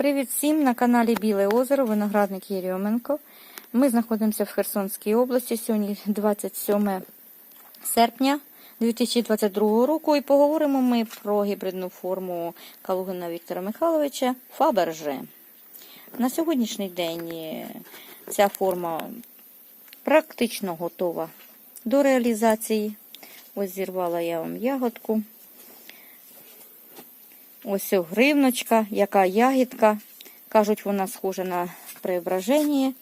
Привіт всім на каналі Біле озеро, виноградник Єрьоменко. Ми знаходимося в Херсонській області. Сьогодні 27 серпня 2022 року і поговоримо ми про гібридну форму Калугина Віктора Михайловича Фаберже. На сьогоднішній день е, ця форма практично готова до реалізації. Ось зірвала я вам ягодку. Ось гривночка, яка ягідка. Кажуть, вона схожа на преображення.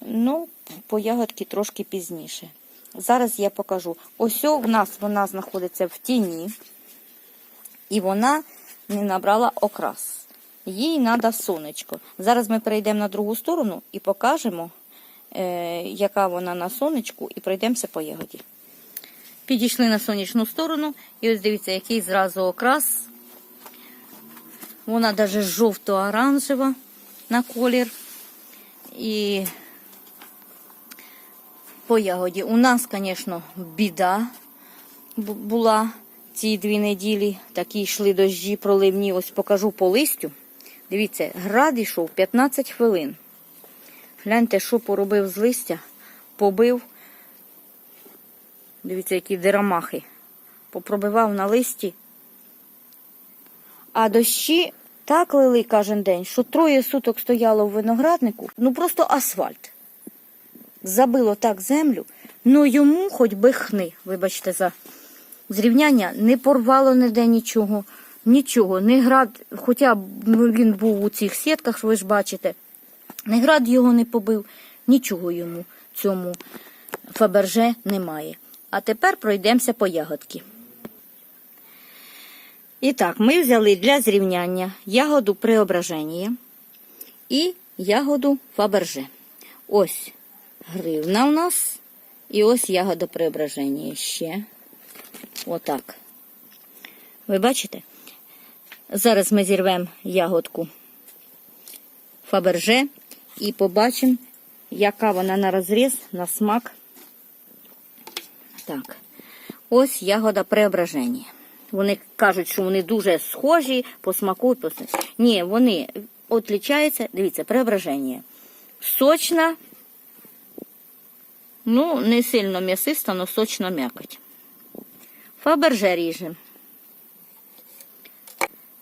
Ну, по ягодці трошки пізніше. Зараз я покажу. Ось в нас вона знаходиться в тіні, і вона не набрала окрас. Їй треба сонечко. Зараз ми перейдемо на другу сторону і покажемо, е, яка вона на сонечку, і пройдемося по ягоді. Підійшли на сонячну сторону, і ось дивіться, який зразу окрас. Вона навіть жовто-оранжева на колір. І по ягоді. У нас, звісно, біда бу- була ці дві неділі. Такі йшли дощі проливні. Ось покажу по листю. Дивіться, град йшов 15 хвилин. Гляньте, що поробив з листя, побив. Дивіться, які дирамахи. Попробивав на листі. А дощі так лили кожен день, що троє суток стояло в винограднику, ну просто асфальт. Забило так землю, ну йому хоч би хни, вибачте за зрівняння, не порвало ніде нічого, нічого, не град, хоча б він був у цих сітках, ви ж бачите, не град його не побив, нічого йому цьому фаберже немає. А тепер пройдемося по ягодки. І так, ми взяли для зрівняння ягоду преображення і ягоду фаберже. Ось гривна у нас, і ось ягода преображення ще. Отак. Ви бачите? Зараз ми зірвемо ягодку фаберже і побачимо, яка вона на розріз, на смак. Так, ось ягода преображення. Вони кажуть, що вони дуже схожі по смаку. По... Ні, вони відрізняються, дивіться, преображення. Сочна, ну, не сильно м'ясиста, але сочна м'якоть. Фаберже ріже.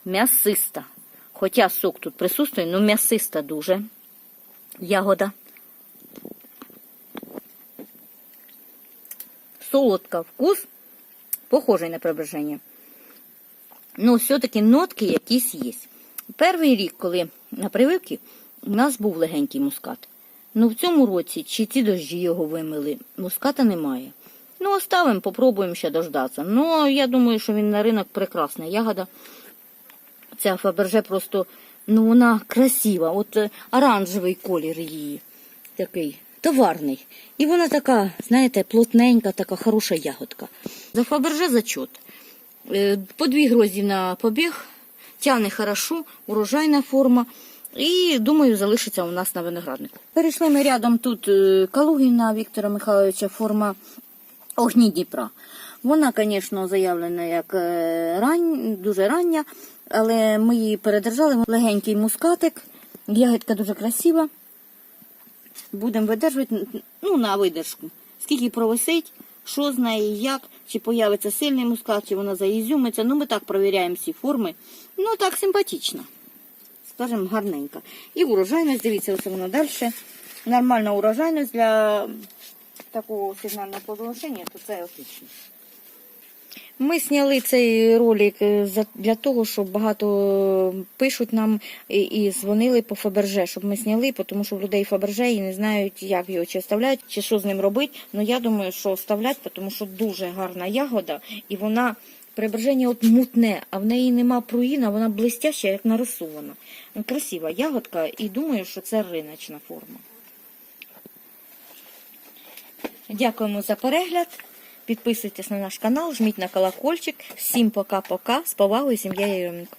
М'ясиста. Хоча сок тут присутствує, але м'ясиста дуже ягода. Солодка вкус, похожий на преображення. Ну, все-таки нотки якісь є. Перший рік, коли на прививки, у нас був легенький мускат. Ну, в цьому році, чи ці дощі його вимили, муската немає. Ну, оставимо, попробуємо ще дождатися. Ну, я думаю, що він на ринок прекрасна ягода. Ця фаберже просто, ну, вона красива. От е, оранжевий колір її такий товарний. І вона така, знаєте, плотненька, така хороша ягодка. За фаберже зачот. Е, По дві грозді на побіг, тягне хорошо, урожайна форма. І, думаю, залишиться у нас на винограднику. Перейшли ми рядом тут е, Калугіна Віктора Михайловича форма Огні Дніпра. Вона, звісно, заявлена як е, рань, дуже рання, але ми її передержали. Легенький мускатик, ягідка дуже красива. Будемо видержувати ну, на видержку. Скільки провисить, що з нею, як, чи появиться сильний мускат, чи вона заізюмиться. Ну, ми так провіряємо всі форми. Ну, так симпатично. Скажемо, гарненько. І урожайність, дивіться, ось воно далі. Нормальна урожайність для такого сигнального плодоношення, то це отлично. Ми зняли цей ролик е, для того, щоб багато пишуть нам і, дзвонили по Фаберже, щоб ми зняли, тому що в людей Фаберже і не знають, як його чи оставляти, чи що з ним робити. Ну я думаю, що оставляти, тому що дуже гарна ягода, і вона преображення от мутне, а в неї нема пруїна, вона блистяща, як нарисована. Ну, Красива ягодка, і думаю, що це риночна форма. Дякуємо за перегляд. Підписуйтесь на наш канал, жміть на колокольчик. Всім пока-пока. З повагою, сім'я Єрьоменко.